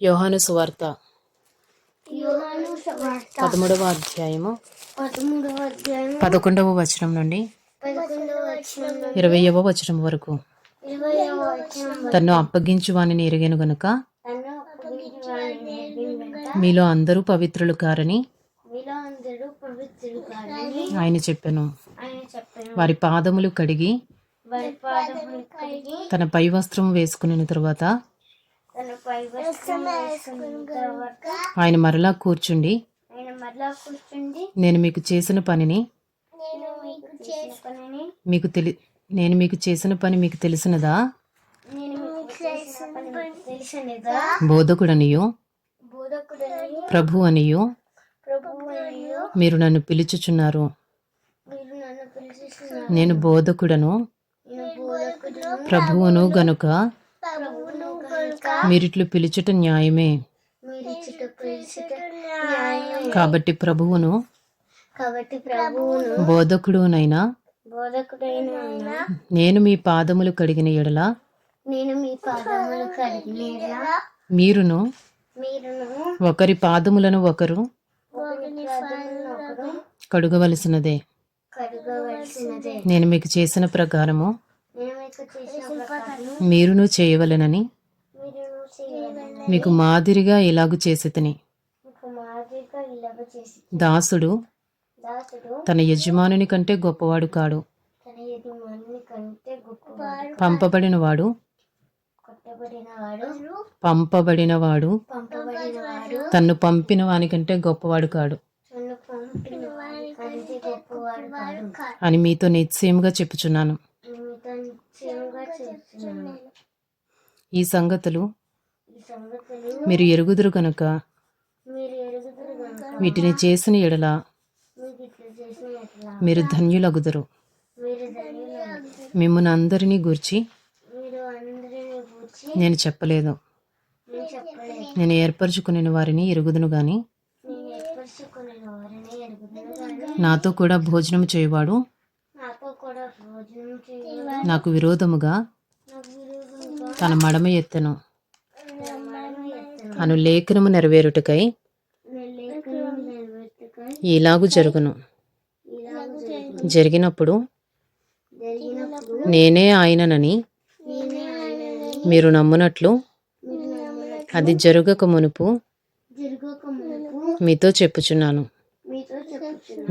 యోహాను సువార్త. పదమూడవ అధ్యాయము. పదకొండవ వచనం నుండి ఇరవయవ వచనం వరకు. తన్ను అప్పగించు వానిని ఎరిగెను గనుక తను మీలో అందరూ పవిత్రులు కారని ఆయన చెప్పెను. వారి పాదములు కడిగి వారి పాదములు కడిగి తన పై వస్త్రం వేసుకున్న తరువాత ఆయన మరలా కూర్చుండి. ఆయన మరలా కూర్చుండి. నేను మీకు చేసిన పనిని నేను మీకు తెలి నేను మీకు చేసిన పని మీకు తెలిసినదా? నేను మీకు చేసిన పని మీకు తెలిసినదా? బోధకుడనియు? బోధకుడని ప్రభు అనియు ప్రభువు అనియు మీరు నన్ను పిలుచుచున్నారు. మీరు నన్ను పిలుచుతున్నారు నేను బోధకుడను. నేను బోధకుడును. ప్రభువును గనుక ప్రభువును కనుక మీరిట్లు పిలుచుట న్యాయమే. కాబట్టి ప్రభువును కాబట్టి ప్రభువును బోధకుడునైనా బోధకుడైన నేను మీ పాదములు కడిగిన ఎడల నేను మీ పాదములు కడిగిన మీరును మీరును ఒకరి పాదములను ఒకరు కడుగవలసినదే. నేను మీకు చేసిన ప్రకారము మీరును చేయవలెనని మీకు మాదిరిగా ఇలాగు చేసి తిని. మీకు మాదిరిగా ఇలాగ చేసి దాసుడు తన యజమానుని కంటే గొప్పవాడు కాడు. పంపబడినవాడు కొట్టబడినవాడు. పంపబడినవాడు పంపబడినవాడు. తన్ను పంపిన వానికంటే గొప్పవాడు కాడు. అని మీతో నిశ్చయముగా చెప్పుచున్నాను. ఈ సంగతులు మీరు ఎరుగుదురు కనుక వీటిని చేసిన ఎడల మీరు ధన్యులగుదురు. మిమ్మల్ని అందరినీ గూర్చి నేను చెప్పలేదు. నేను ఏర్పరచుకునే వారిని ఎరుగుదును గాని కానీ నాతో కూడా భోజనం చేయవాడు నాకు విరోధముగా తన మడమ ఎత్తెను మడమ ఎత్తను. అను లేఖనము నెరవేరుటకై ఇలాగు జరుగును. జరిగినప్పుడు నేనే ఆయననని మీరు నమ్మునట్లు అది జరుగక మునుపు జరగక మునుపు మీతో చెప్పుచున్నాను.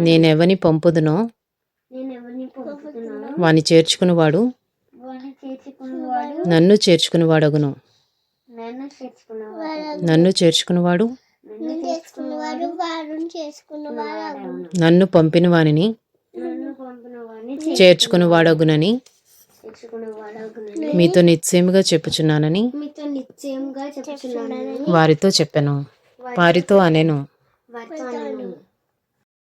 నేనెవని పంపుదునో నేను ఎవరిని వాని చేర్చుకునివాడు నన్ను చేర్చుకునివాడగును. నన్ను చేర్చుకున్నవాడు. నన్ను పంపిన వానిని? నన్ను పంపిన వాడిని చేర్చుకునివాడగునని చేర్చుకున్నవాడు మీతో నిశ్చయముగా చెప్పుచున్నానని? వారితో చెప్పాను. వారితో అనెను. వారితో అనను.